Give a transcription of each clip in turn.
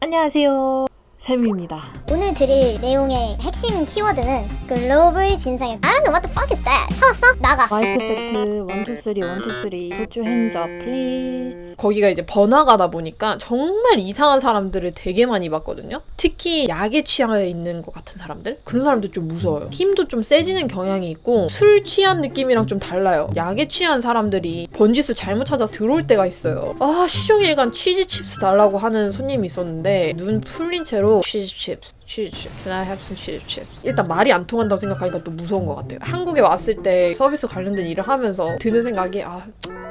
안녕하세요. 샘입니다. 드릴 내용의 핵심 키워드는 글로벌 진상의 I don't know what the fuck is that 찾았어? 나가 마이크 세트 1, 2, 3, 1, 2, 3 Put your hands up please 거기가 이제 번화가다 보니까 정말 이상한 사람들을 되게 많이 봤거든요. 특히 약에 취해 있는 것 같은 사람들? 그런 사람들 좀 무서워요. 힘도 좀 세지는 경향이 있고 술 취한 느낌이랑 좀 달라요. 약에 취한 사람들이 번지수 잘못 찾아서 들어올 때가 있어요. 아 시종일관 치즈 칩스 달라고 하는 손님이 있었는데 눈 풀린 채로 치즈 칩스 치즈 칩스 Can I have some cheese chips? 일단 말이 안 통한다고 생각하니까 또 무서운 것 같아요. 한국에 왔을 때 서비스 관련된 일을 하면서 드는 생각이 아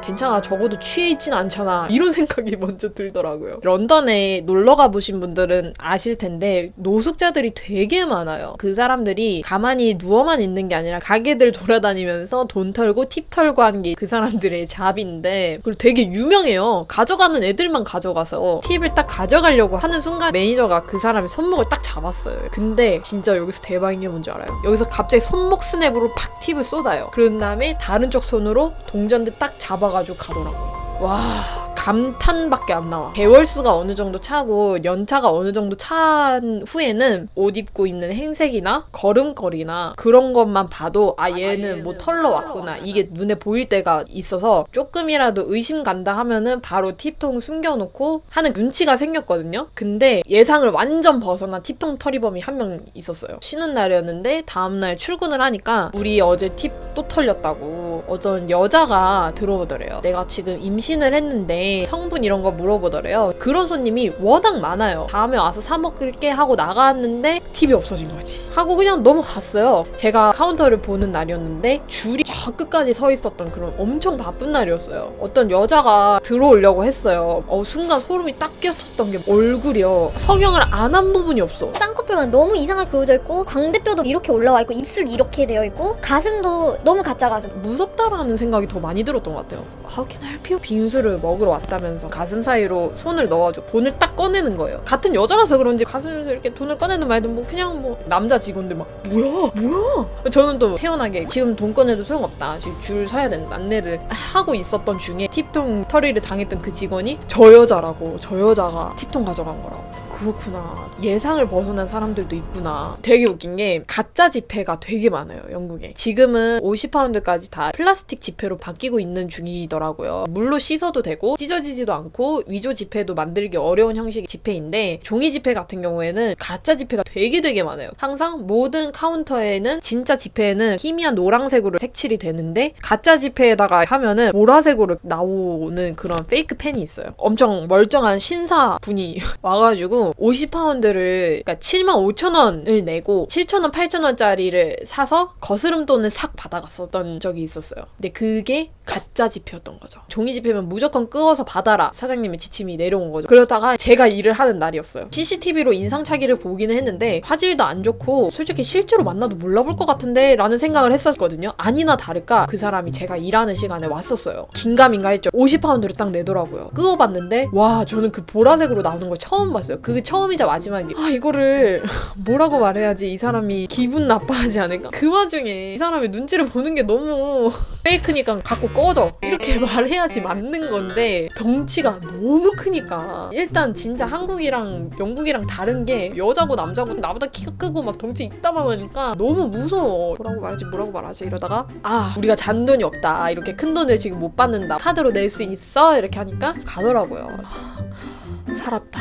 괜찮아. 적어도 취해 있진 않잖아. 이런 생각이 먼저 들더라고요. 런던에 놀러 가 보신 분들은 아실 텐데 노숙자들이 되게 많아요. 그 사람들이 가만히 누워만 있는 게 아니라 가게들 돌아다니면서 돈 털고 팁 털고 하는 게 그 사람들의 잡인데 그리고 되게 유명해요. 가져가는 애들만 가져가서 팁을 딱 가져가려고 하는 순간 매니저가 그 사람의 손목을 딱 잡 았어요. 근데 진짜 여기서 대박인 게 뭔지 알아요? 여기서 갑자기 손목 스냅으로 팍 팁을 쏟아요. 그런 다음에 다른 쪽 손으로 동전대 딱 잡아가지고 가더라고요. 와 감탄밖에 안 나와. 개월수가 어느 정도 차고 연차가 어느 정도 찬 후에는 옷 입고 있는 행색이나 걸음걸이나 그런 것만 봐도 아 얘는 뭐 털러 왔구나 이게 눈에 보일 때가 있어서 조금이라도 의심 간다 하면은 바로 팁통 숨겨놓고 하는 눈치가 생겼거든요. 근데 예상을 완전 벗어난 팁통 털이범이 한 명 있었어요. 쉬는 날이었는데 다음날 출근을 하니까 우리 어제 팁 또 털렸다고 어떤 여자가 들어오더래요. 내가 지금 임신을 했는데 성분 이런 거 물어보더래요. 그런 손님이 워낙 많아요. 다음에 와서 사 먹을게 하고 나갔는데 팁이 없어진 거지. 하고 그냥 넘어갔어요. 제가 카운터를 보는 날이었는데 줄이 저 끝까지 서 있었던 그런 엄청 바쁜 날이었어요. 어떤 여자가 들어오려고 했어요. 어, 순간 소름이 딱 끼쳤던 게 얼굴이요. 성형을 안 한 부분이 없어. 쌍꺼풀만 너무 이상하게 그어져 있고 광대뼈도 이렇게 올라와 있고 입술 이렇게 되어 있고 가슴도 너무 가짜 가슴 무섭다라는 생각이 더 많이 들었던 것 같아요. How can I help you? 빙수를 먹으러 왔다면서 가슴 사이로 손을 넣어가지고 돈을 딱 꺼내는 거예요. 같은 여자라서 그런지 가슴에서 이렇게 돈을 꺼내는 말도 뭐 그냥 뭐 남자 직원들 막 뭐야 뭐야 저는 또 태연하게 지금 돈 꺼내도 소용없다 지금 줄 서야 된다. 안내를 하고 있었던 중에 팁통 털이를 당했던 그 직원이 저 여자라고 저 여자가 팁통 가져간 거라고 그렇구나. 예상을 벗어난 사람들도 있구나. 되게 웃긴 게 가짜 지폐가 되게 많아요, 영국에. 지금은 50파운드까지 다 플라스틱 지폐로 바뀌고 있는 중이더라고요. 물로 씻어도 되고 찢어지지도 않고 위조 지폐도 만들기 어려운 형식의 지폐인데 종이 지폐 같은 경우에는 가짜 지폐가 되게 되게 많아요. 항상 모든 카운터에는 진짜 지폐에는 희미한 노란색으로 색칠이 되는데 가짜 지폐에다가 하면은 보라색으로 나오는 그런 페이크 펜이 있어요. 엄청 멀쩡한 신사 분이 와가지고 50파운드를 그러니까 7만 5천 원을 내고 7천 원, 8천 원짜리를 사서 거스름 돈을 싹 받아갔었던 적이 있었어요. 근데 그게 가짜 지폐였던 거죠. 종이 지폐면 무조건 끄어서 받아라 사장님의 지침이 내려온 거죠. 그러다가 제가 일을 하는 날이었어요. CCTV로 인상착의를 보기는 했는데 화질도 안 좋고 솔직히 실제로 만나도 몰라볼 것 같은데 라는 생각을 했었거든요. 아니나 다를까 그 사람이 제가 일하는 시간에 왔었어요. 긴가민가 했죠. 50파운드를 딱 내더라고요. 끄어봤는데 와 저는 그 보라색으로 나오는 걸 처음 봤어요. 그게 처음이자 마지막이. 아 이거를 뭐라고 말해야지 이 사람이 기분 나빠하지 않을까? 그 와중에 이 사람의 눈치를 보는 게 너무 페이크니까 갖고 꺼져. 이렇게 말해야지 맞는 건데 덩치가 너무 크니까. 일단 진짜 한국이랑 영국이랑 다른 게 여자고 남자고 나보다 키가 크고 막 덩치 이따만하니까 너무 무서워. 뭐라고 말하지 뭐라고 말하지 이러다가 아 우리가 잔 돈이 없다. 이렇게 큰 돈을 지금 못 받는다. 카드로 낼 수 있어? 이렇게 하니까 가더라고요. 하, 살았다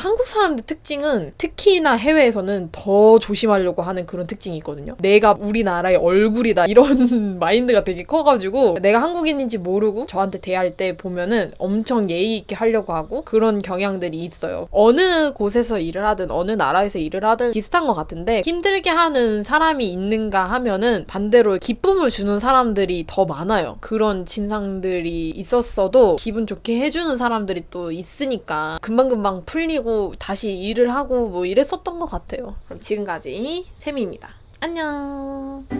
한국 사람들 특징은 특히나 해외에서는 더 조심하려고 하는 그런 특징이 있거든요. 내가 우리나라의 얼굴이다 이런 마인드가 되게 커가지고 내가 한국인인지 모르고 저한테 대할 때 보면은 엄청 예의 있게 하려고 하고 그런 경향들이 있어요. 어느 곳에서 일을 하든 어느 나라에서 일을 하든 비슷한 것 같은데 힘들게 하는 사람이 있는가 하면은 반대로 기쁨을 주는 사람들이 더 많아요. 그런 진상들이 있었어도 기분 좋게 해주는 사람들이 또 있으니까 금방금방 풀리 고 다시 일을 하고 뭐 이랬었던 것 같아요. 그럼 지금까지 세미입니다. 안녕.